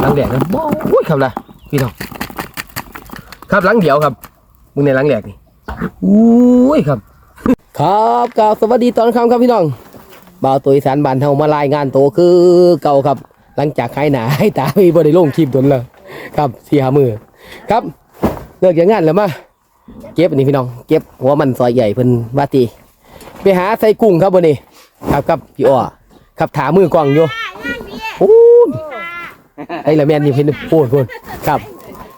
หลังแหลกนะโอ้ยครับละพี่น้องครับหลังเดียวครับมึงในหลังแหลกนี่อุ้ยครับ ครับกล่าวสวัสดีตอนค่ำครับพี่น้องบ่าวตัวอีสานบ้านเฮามารายงานโตคือเก่าครับ หลังจากหายหนาให้ตามีบ่ได้ลงคลิปตนเลยครับสี่หามือครับเลิกอย่างงานแล้วมาเก็บอันนี้พี่น้อง เก็บหัวมันซอยใหญ่เพิ่นว่าตีไปหาใส่กุ้งครับวันนี้ ครับครับพี่อ้อครับถามือกล้องอยู่ ไอ้ละแม่นนี่เพิ่นพูดพูดครับ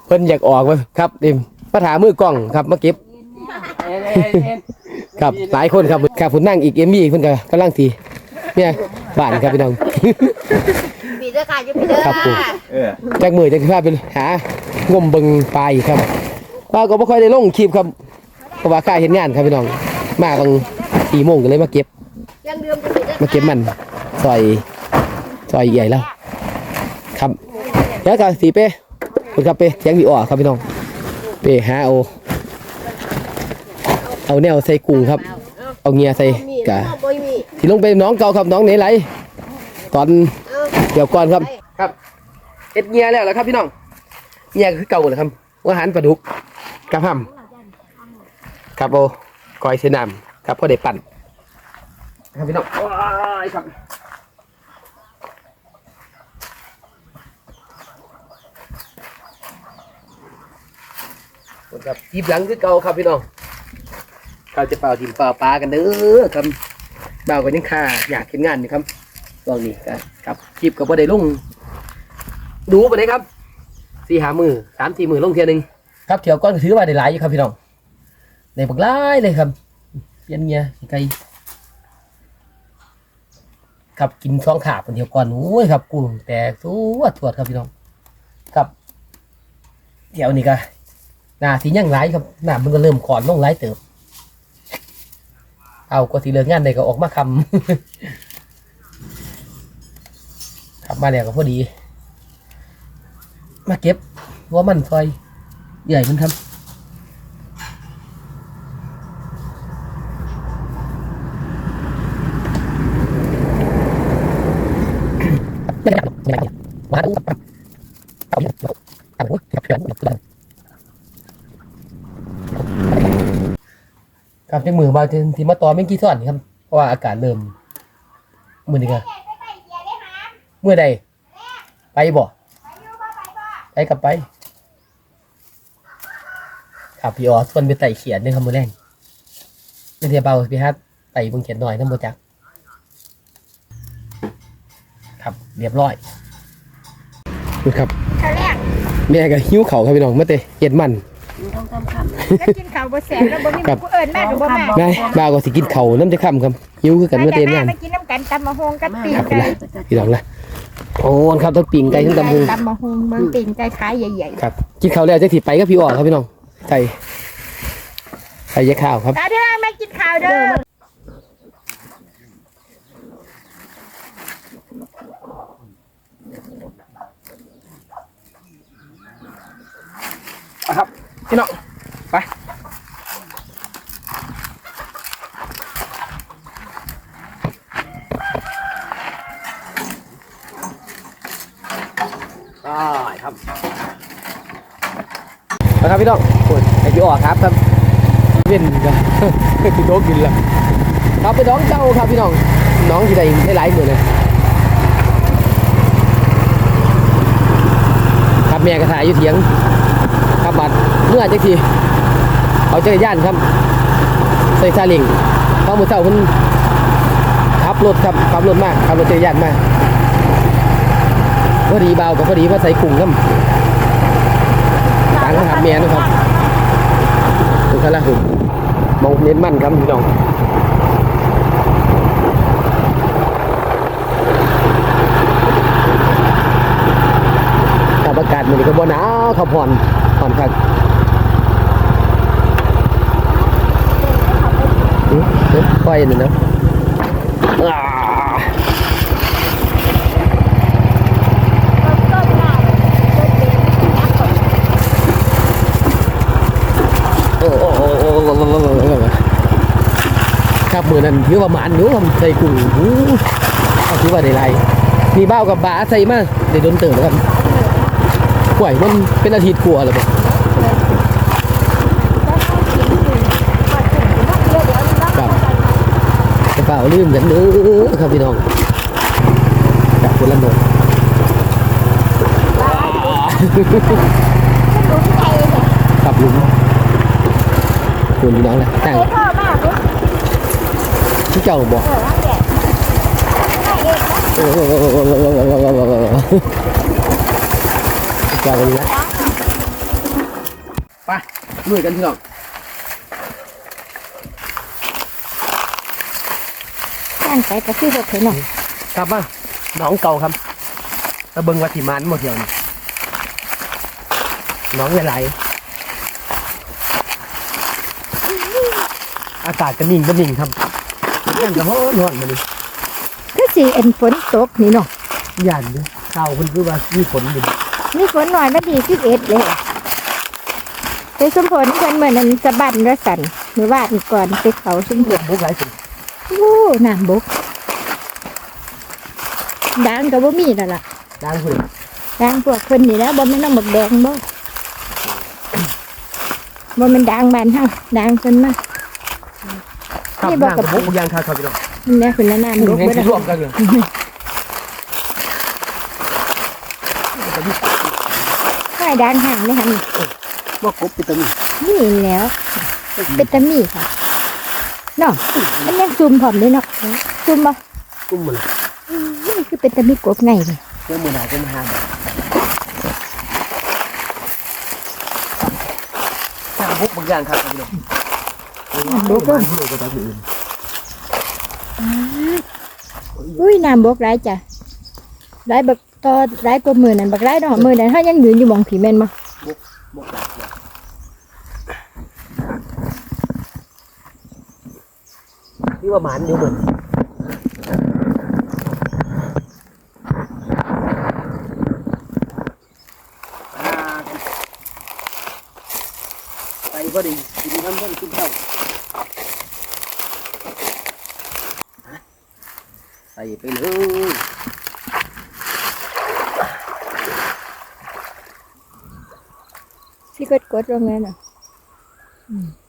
เพิ่นอยากออกมาครับนี่มาถามือกล้องครับมาเก็บ ครับหลายคนครับครับผมนั่งอีกเอมมี่เพิ่นก็กำลังสีเนี่ยบ้านครับพี่น้องปีเด้อค่ะจะปีเด้อครับผมเออจากมือจากพาไปหางมเบิงปลาอีกครับป้าก็บ่ค่อยได้ลงคลิปครับเพราะว่าข้าเห็นงานครับพี่น้อง มาบางสี่โมงก็เลยมาเก็บ ยังเดือมจะปีเด้อมาเก็บมันซอยซอยใหญ่แล้วครับ แล้วก็สีเป้คุณครับเป้เสียงวีอ้อครับพี่น้อง เป้หาเอาเอาแนวใส่กุ้งครับ เอาเงียใส่กะที่ลงไปน้องเก่าครับน้องไหนไหลตอนเดี๋ยวก่อนครับครับเอ็ดเงียแล้วแหละครับพี่น้องเงียคือเก่าเลยครับอาหารปลาดุกกับห่ำครับโอ้กอยเสนามครับก็ได้ปั่นครับพี่น้องโอ้ยครับ ครับทีบหลังคือเก่าครับพี่น้องเราจะเป่าทีมเป่าปลากันเด้อครับเป่ากันยังค่าอยากเห็นงานนี่ครับตอนนี้ก็ครับคลิปก็บ่ได้ลงดูไปเลยครับสี่หามือสามสี่มือลงเทียหนึ่งครับเที่ยวก้อนถือว่าได้หลายอยู่ครับพี่น้องได้บักหลายเลยครับเพียนเงี้ยไกลครับกินสองขาบนเที่ยวก้อนโอ้ยครับกุ้งแต่สวดสวดครับพี่น้อง ครับเที่ยวนี้ก็ หน้าทียังหลายครับหน้ามันก็เริ่มขอนลงหลายเติบ เอาก็ทีเหลืองานเลยก็ออกมาคำขับมาแล้วก็พอดี มาเก็บว่ามันซอยใหญ่มันทำาดูครับเอาอยู่เอาหัวจับเชือก ครับในมือบางทีมาต่อไม่กี่ส่วนครับ เพราะว่าอากาศเริ่มมือนี้กันเมื่อใด ไปบ่ไปกลับไปครับพี่ออสคนไปไต่เขียนเนี่ยครับมือแรงไม่เทียบเบาพี่ฮัทไต่บนเขียนหน่อยน้ำโมจักครับเรียบร้อยดูครับข้าวแรกแม่ก็หิ้วเขาครับพี่น้องมาเตะเห็ดมัน แล้วกินข้าวบ่แซ่บแล้วบ่มีครับ ผู้เอิ้นมาดูบ่มาไงบ่าวก็สิกินเขาน้ำจะค่ำครับหิ้วคือกันมาเตะงานมากินน้ำกันตำมะฮงกับปีนครับไก่พี่น้องละโอ้ครับต้องปิ่งไก่ทั้งตำหูตำมะฮงเมืองปีนไก่ขายใหญ่ครับ กินข้าวแล้วจะถีไปกับพี่ออครับพี่น้องใส่ใส่ยาข้าวครับๆตาเด้อมากินข้าวเด้อ พี่น้องไปได้ครับมาครับพี่น้องโอ้ยไอพี่ออกครับครับเว้นกันพี่โต๊ะกินแล้วครับไปน้องเจ้าครับพี่น้องน้องที่ใดได้หลายหมื่นเลยครับแม่กระถายอยู่เถียงครับบัด เมื่อจักทีเอาจักรยานครับ ใส่ซาเลิงเพราะมือเช้าเพิ่นขับรถครับขับรถมากขับรถจักรยานมากพอดีเบากับพอดีมาใส่กุ้งครับต่างกันครับแม่นะครับดูกันละผมมองเน้นมั่นครับพี่น้องอากาศมันก็บ่หนาวครับผ่อนผ่อนครับ ไฟเลยนะโอ้โอ้โอ้โอ้ครับมือนนั้นยื้อประมาณยื้อทำใส่กุ้งเอาคิดว่าได้ไรมีเบ้ากับบาใส่มาเดี๋ยวโดนเติมแล้วครันห่วยมันเป็นอาทิตย์กลัวหรือเปล่า กระเป๋าลืมกันเด้อครับพี่น้องจากคนละโนดครับลุงคุณพี่น้องนะต่างเฮ้ยพ่อมากเลยที่เจ้าบอกเออนั่นแหละให้เองนะเจ้ากันนี้นะไปลุยกันพี่น้อง นั่นใส่กระซี่หกเถอะหน่อยครับมาน้องเก่าครับตะเบิงวัดที่มันหมดเดียวนี่น้องไหลายๆอากาศก็นิ่งก็นิ่งครับนั่นก็ร้อนร้อนมาดิคือสีเอ็นฝนตกนี่เนาะย่านอยู่ข่าวคนคือว่ามีฝนอยู่มีฝนหน่อยมาดีสิบเอ็ดเลยไปสมผลเพิ่นเหมือนนั้นสะบันระสันหรือว่าอีกก่อนไปเขาสมผเดือลดบุกหลายฝน โอ้น้ำบกดังก็บ่มีแล้วล่ะดังพุ่นดังพวกเพิ่นนี่แหล้วบ่แม่นน้ำบักแดงบ่บ่แม่นดังบ้านเฮาดังเพิ่นมา ครับนี่บอกน้ำกับบุกยางคาครับพี่น้องนี่แหละเพิ่นละน้ำบกแห้งบ่ได้ที่ร่วมกันเลยค่ายดังห่างเลยค่ะนี่ว่ากบปิตามีนี่แล้วเป็นตะมีค่ะ เนาะมันยังซุ่มพร้อมเลยเนาะซุ่มบ่กุ้มมันนี่คือเป็นตะมีกบไงเลยเจ้ามือหนาจะมาหาแบบน้ำบุกบางอย่างครับพี่น้องน้ำบุกก็ผู้ใดก็จะอื่นอุ้ยน้ำบกหลายจ้ะหลายบักตอหลายกว่ามือนั่นบักหลายเนาะมือนั้นเฮายังยืนอยู่หม่องผีแม่นบ่บุกหลายอย่างนี่ ว่าหมันอยู่เหมือนไปพอดีกินน้ำต้นขึ้นเท่าใส่ไปเลยสิกดกดลงแม่น่ะ อืม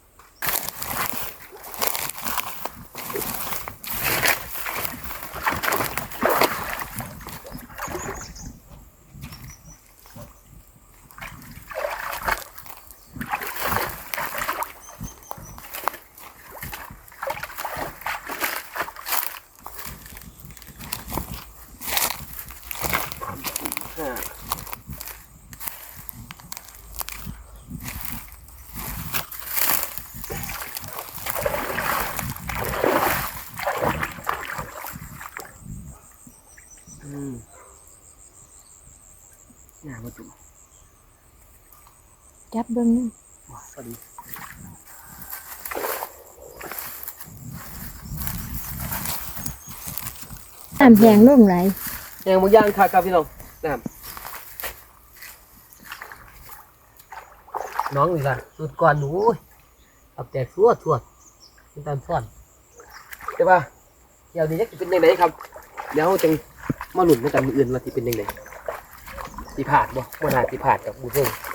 จับเบิ่งนั่นว้าพอดีน้ำแห้งลงไหลายยังบางอย่างค่ะครับพี่น้องน้ำน้องนี่ล่ะสุดก่อนหนูเอาแจกทั่วทั่วเป็นตามซ่อนใช่ป่ะเดี๋ยวนี้จะเป็นยังไงครับเดี๋ยวเราจะมาหลุนกันมืออื่นว่าที่เป็นยังไงที่ผ่านบ่บ่น่าที่ผ่านกับบูเซ่เ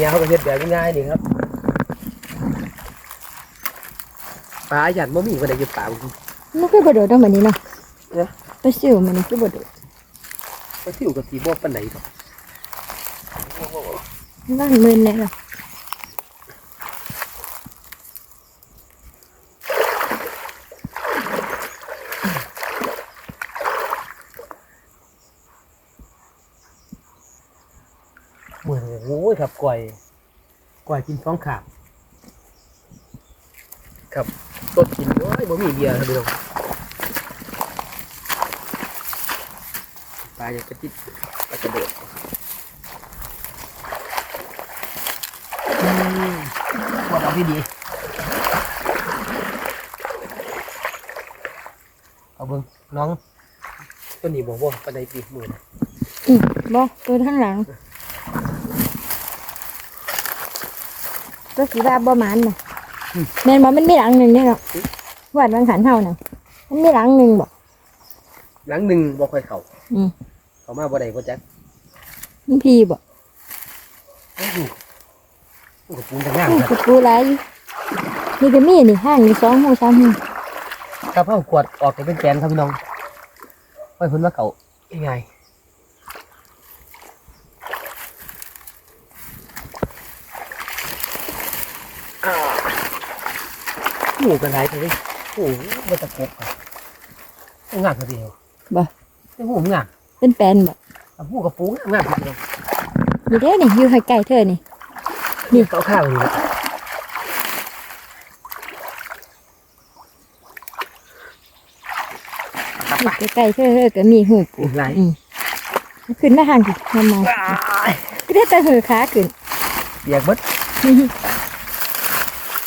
มียเขาก็เฮ็ดแบบง่ายๆนี่ครับปลาหยันบ่มีคนใดอยู่ป่าบ่มีมันคือบ่โดดต้องแบบนี้เนาะเอ๊ะ ไปซิวมันนี่คือบ่โดดปลาซิวกับสีบ่ปานใดดอกว่างมืนแน่ล่ะ เหมือนโอ้ยครับ ก่อยก่อยกินฟองขาบครับสดกินโอ้ยบ่มีเบียร์ครับพี่น้องปลาจะกระติดปลากระโดดอืมปวดเอาที่ดีเอาเบิ่งน้องตัวนี้บอกว่าปานใดปีมือนะอืมบ่ตัวข้างหลัง ตัวสีว่าบ่หมันน่ะแม่นบ่มันมีหลังหนึงเด้เนาะวาดบางขันเฮาน่ะมันมีหลังหนึงบ่หลังหนึ่งบ่ค่อยเข้าอืมเข้ามาบ่ได้บ่จักมันพี่บ่โอ้โหมันก็ปูนจะงามอู้ครับกระปูหลายอยู่นี่ก็มีนี่ห้างนี่สองหูสามหูครับเอาขวดออกจะเป็นแกนครับพี่น้องไว้เพิ่นว่าเขาง่ายๆอ่า หมูกันไรไปเลยโอ้โหมันตะกบอะงามทีเดียวบ่ไอ้หูมันงามเป็นแปลนบ่กับหูกับปูงามงามทีเดียวนี่เด้นี่อยู่ใกล้ๆเธอนี่นี่เขาข้าวอยู่นะกลับไปอยู่ใกล้ๆเธอเธอก็มีหูปูไรอืมขึ้นมาทางสิทำไมก็ได้แต่หือขาขึ้นเบียกเบิด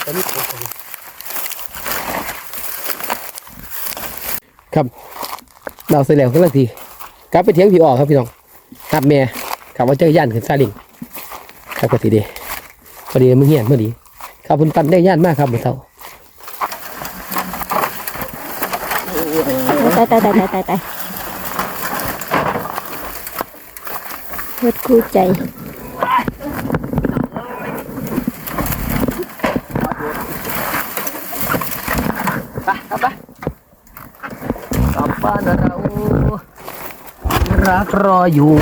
ตอนนี้ปวดตรงนี้ ครับเราเสร็จแล้วก็เลยทีกลับไปเที่ยงพี่ออกครับพี่น้องครับแม่ขับว่าเจอย่านขึ้นซาลิงครับก็ทีเดีพอดีมึงเหี้ยนพอดีครับคุณปันได้ย่านมากครับหมดเท่าตายตายตายตายตายตายเพื่อคู่ใจ ไปครับไปกลับบ้านนะเรา รออยู่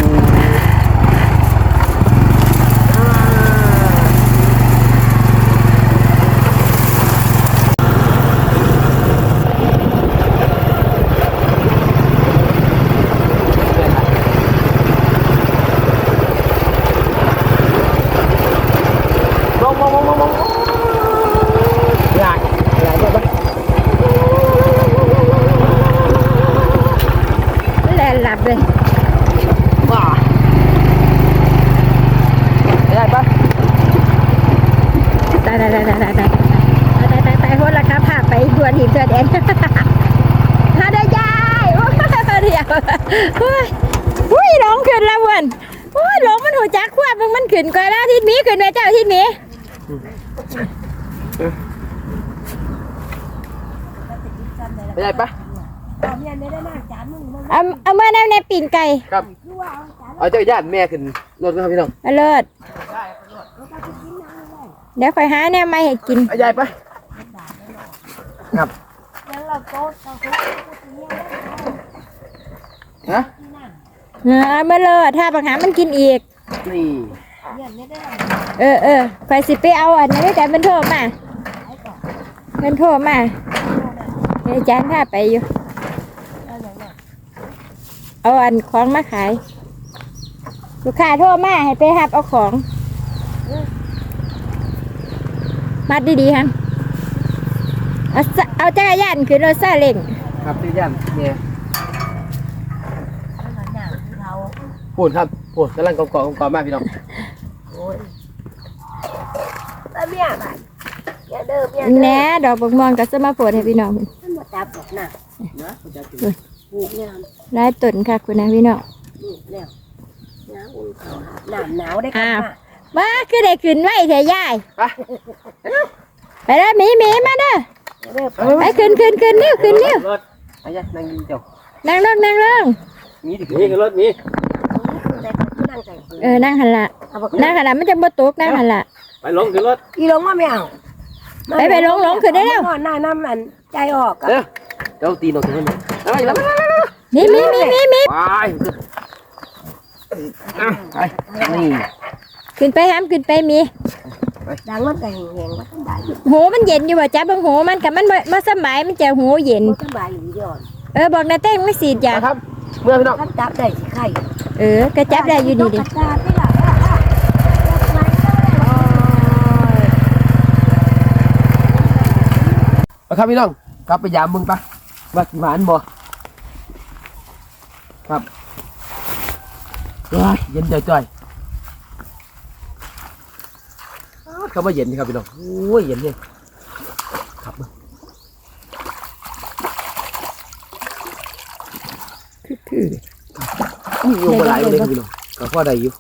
ปะเอาเมียไม่ได้มาจานมึงเอาเมื่อแนวในปีนไก่ครับคือวเอาจานเอาเจ้าญาติแม่ขึ้นรถครับพี่น้องเอาเลิศแล้วก็กินน้ำเลยดี๋ยวคอยหาแนวไม่ให้กินเอาหญ่ไปครับแล้เราโต๊เราคุยนะเอมาเลิศถ้าปัญหามันกินอีกนี่เออเออไฟสิไปเอาอันนั้นได้แต่เป็นโทษมาเป็นโทษมา อาจารย์พาไปอยู่เอาอันของมาขาย ลูกค้าโทรมาให้ไปหับเอาของ มัดดีๆฮันเอาซะเอาจักรยานขึ้นรถซาเล้งครับเจ้าญาติแม่พูดครับพูดกำลังกอกๆกอกๆมากพี่น้องแล้วเมียบ้านอย่าเดิมอย่าแหน่ดอกบกมองกับสมาโพดให้พี่น้อง มันบ่จับดอกนะปลูกเนี่ยหลายต้นค่ะคุณนะพี่น้องปลูกแล้วน้ำอุ่นเขาหนาวหนาวได้อ้าค่ะวว่าคือได้ขึ้นไว้เถอะยายไปไปแล้วหมีหมีมาเด้อเด้อไปขึ้นขึ้นขึ้นเร็วขึ้นเร็วรถไอ้ยะนั่งยิงเจ้านั่งลงนั่งลงมีดิมีกันรถมีแต่ก็นั่งใจเออนั่งหันละเอาบ่นั่งหันละมันจะบ่ตกนั่งหันละไปลงขึ้นรถอีลงมาไม่เอา ไปไปลงลงขึ้นได้แล้วหน้าน้ำมันใจออกอะเด้อเดี๋ยวตีนออกจากมันแล้วไปแล้วหมีหมีหมีหมีหมีไปอะไปนี่ขึ้นไปห้ามขึ้นไปหมีดังมันก็แห้งๆว่าสบายอยู่หูมันเย็นอยู่บ่จ้าบางหูมันกับมันบ่มาสมัยมันจะหูเย็นบ่สบายอยู่ย้อนเออบอกนาเต้งไม่สีดยาครับเมื่อพี่น้องถ้าจับได้สิไข่เออกระจับได้อยู่ดีดิ กระจับได้ล่ะ ไป ครับพี่น้องกลับไปยามมึงปะว่าสิหวานบ่ครับเอ้ยเย็นจ่อยๆอ้าวเข้ามาเย็นนี่ครับพี่น้องโอ้ยเย็นเนี่ยครับมึงคืออุ้ยโยงมาหลายเลยครับพี่น้องก็พอได้อยู่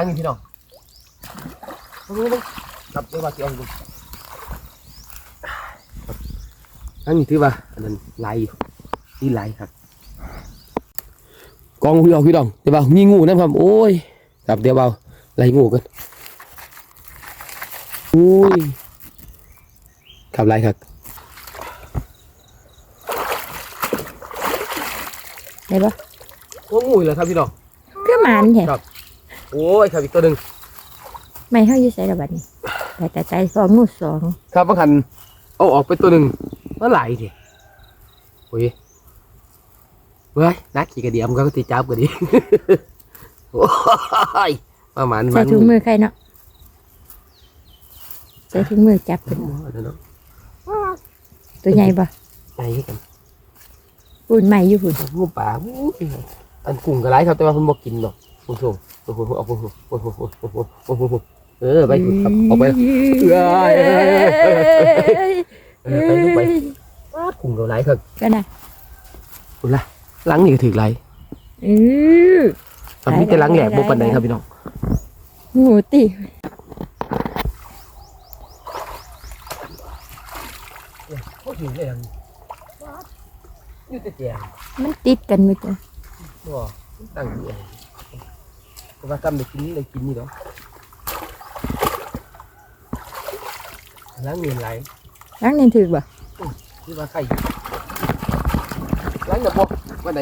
หลังนี่พี่น้องเอาดูดูครับเดี๋ยวว่าสิเอาดูหลังนี่ถือว่าอันนั้นไหลายอยู่นี่ไหลายครับกองพี่น้องพี่น้องเดี๋ยวว่ามีงูนะครับ โอ้ยครับเดี๋ยวเบาไหลงูกันโอ้ยครับไหลครับได้ปะโอ้งูอีกแล้วครับพี่น้องคือหมันแท้ครับ โอ้ยครับอีกตัวหนึ่งไม่เฮาอยู่ไสละบัดนี้แต่แต่ใจสองงูสองครับบางคันเอาออกไปตัวหนึ่งเมื่อไหร่ดิโอ้ยเว้ยนักขี่กระเดียมก็ตีจับกันดิโอ้ยประมาณใส่ถุงมือใครเนาะใส่ถุงมือจับขึ้นอันนั้นเนาะตัวใหญ่ปะไงกันปุ่นใหม่อยู่ปุ่นงูป่าอู้ยอันกุ้งกระไรครับแต่ว่าคุณบอกกินหรอก คุณส่งโอ้โหเอาโอ้โหโอ้โหโอ้โหโอ้โหโอ้โหเออไปคุณครับออกไปแล้วเอ้ยเอ้ยเอ้ยเอ้ยเออไปลูกไปกุ้งกระไรครับก็นะคุณล่ะหลังนี่ก็ถือไรอือตอนนี้จะหลังแหลกบุปันไหนครับพี่น้องงูติเขาถือได้ยังอยู่แต่เตียงมันติดกันมั้ยจ้ะบ่ตั้งอยู่ เองแต่ว่าทำได้กินนี่เลยกินนี่เนาะล้างเงินไหลล้างนี่ถือบ่ที่ว่าไข่ล้างเดี๋ยวบอกวัน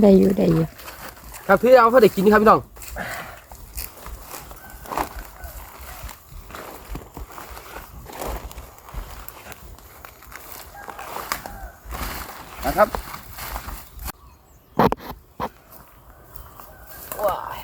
ไหนครับพี่น้องก็ได้สีมันแต่ใส่นี่เอบ่อู้ล้างนี่ก็ไหลถือว่าไหลอยู่ครับได้อยู่ได้อยู่ครับพี่เอาเขาได้กินนี่ครับพี่น้องนะครับว้าย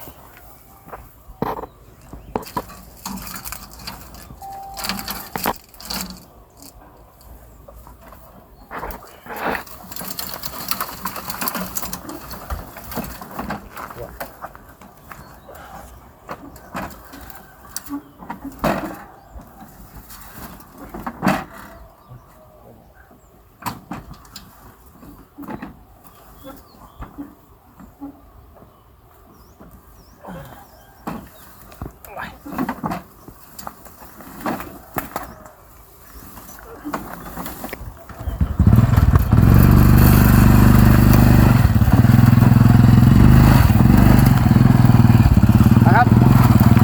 นะครับ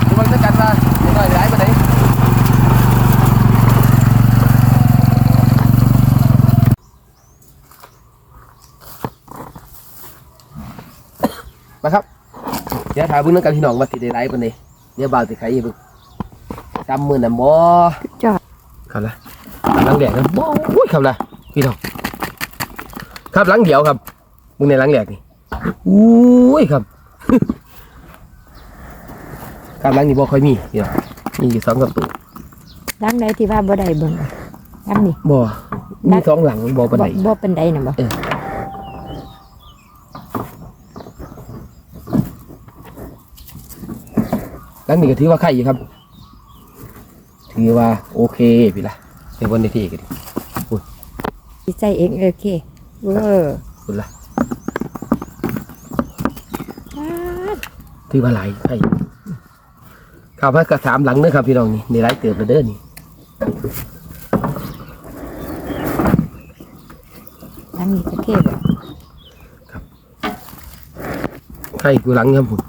ทุกคนช่วยกันมาเดี๋ยวหน่อยย้ายไปไหนมาครับ เดี๋ยว ถ่ายเบิ่งนำกันพี่น้องว่าติดได้ไลฟ์ปานใดเดี๋ยวบ่าวสิใครเบิ่งจำมือน่ะบ่จอดครับละหลังแดกนะบ่อุ้ยครับละพี่น้องครับหลังเดียวครับมึงในหลังแดกนี่อุ้ยครับครับหลังนี้บ่ค่อยมีพี่น้องมีอยู่สองกับตัวล้างได้ที่ว่าบ่ได้เบิ่งล้างนี่บ่มีสองหลังบ่ปานใดบ่บ่เป็นไดน่ะบ่ หลังนี้ก็ถือว่าไข่อยู่ครับ ถือว่าโอเคพี่ละในวันในที่กันดิสิใจเองโอเคเวอร์คุณละป๊าดถือว่าหลายไข่ข้าวพัดกระสามหลังเด้อครับพี่น้องนี่ในหลายเติบแล้วเด้อนี่ล้างนี่โอเคบ่ไข่กูหลังครับผม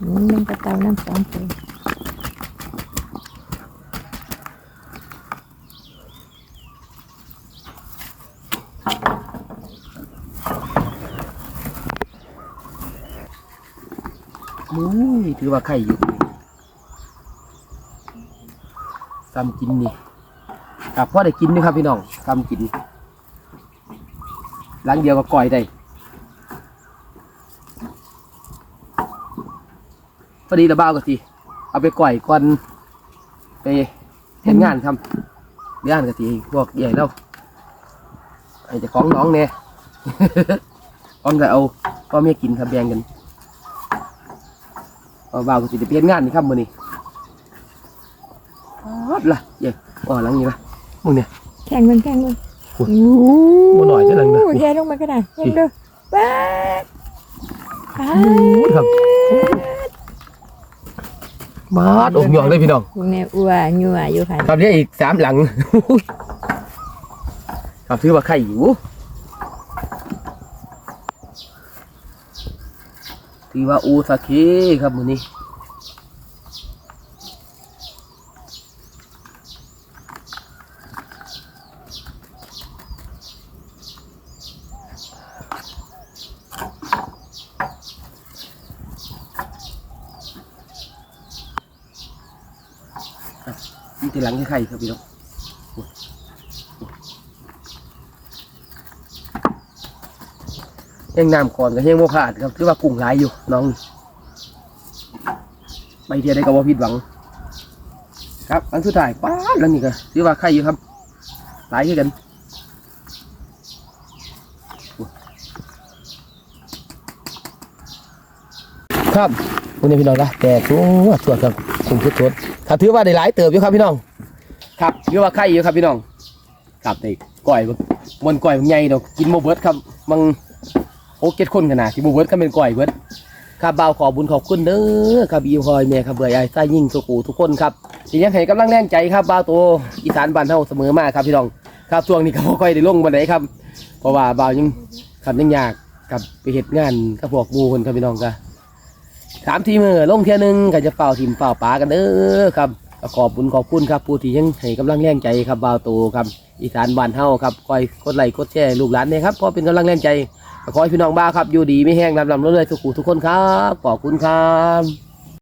อืมมันก็เตาน้ำสองตัว มุ้ือว่าไข่อยู่ซ้ำกินนี่ครับพ่อได้กินด้วยครับพี่น้องซ้ำกินหลังเดียวก็ก่อยได้พอดีระบ้าก็สิเอาไปก่อยก่อนไปเห็นงานครับเดี๋ยวงานก็สิพวกใหญ่แล้วไอ้เจะของน้องเนี่ยพร้อมจะเอาพ่อแม่กินครั บแบ่งกันเอาบ่าวก็สิได้ไปเฮ็ดงานนี่ครับมื้อนี้อ๊อดล่ะเย้อ๋อหลังนี้ล่ะมึงเนี่ย แข่งมันแข่งมันโอ้ยบ่หน่อยจะหลังนะแย่ลงมาก็ได้เห็นดูว้าอ้าโอ้ยครับมาดอกหยองเลยพี่น้องคุณแม่อ้วยัวอยู่ค่ะ ครับเรียกอีกสามหลัง ครับถือว่าไข่อยู่ ถือว่าอูสาเคครับมือนี้มีแต่หลังไข่ครับพี่น้องโอ้ยแห้ งน้ำก่อนกับแห้งโมขาดครับถือว่ากุ้งหลายอยู่น้องไปเที่ยวได้ก็บ่ผิดหวัง ครับอันสุดท้ายป้าดแล้วนี่ก็ถือว่าไข่อยู่ครับหลายคือกันโอ้ยครับวันนี้พี่น้องนะแต่ตัวสวดครับคุ้มทุกทดครับถือว่าได้หลายเติบอยู่ครับพี่น้อง ครับถือว่าไข่อยู่ครับพี่น้อง ครับในก้อยบนก้อยมันใหญ่ดอกกินโมเบิร์ดครับมัง โอเก็ตคนขนาดที่โมเบิร์ดก็เป็นก้อยเบิร์ดครับบ่าวขอบุญขอบคุณเด้อครับอีพอยแม่ครับเบื่อไอ้ไส้ยิ่งสุกูทุกคนครับที่ยังให้กำลังแรงใจครับบ่าวโตอีสานบ้านเฮาเสมอมาครับพี่น้องครับช่วงนี้ก็บ่ค่อยได้ลงบันไดครับ เพราะว่าบ่าวยังครับยังยากกับไปเฮ็ดงานกับพวกหมู่คนครับพี่น้องก็สามทีมือลงเทียนึงก็จะเฝ้าทีมเฝ้าปลากันเด้อครับขอบคุณขอบคุณครับผู้ที่ยังให้กำลังแรงใจครับบ่าวโตครับอีสานบ้านเฮาครับคอยกดไลค์กดแชร์ลูกหลานเนี่ยครับเพราะเป็นกำลังแรงใจ ขอให้พี่น้องบ้าครับ อยู่ดีไม่แห้งลำลำเรื่อยๆทุกคู่ทุกคนครับ ขอบคุณครับ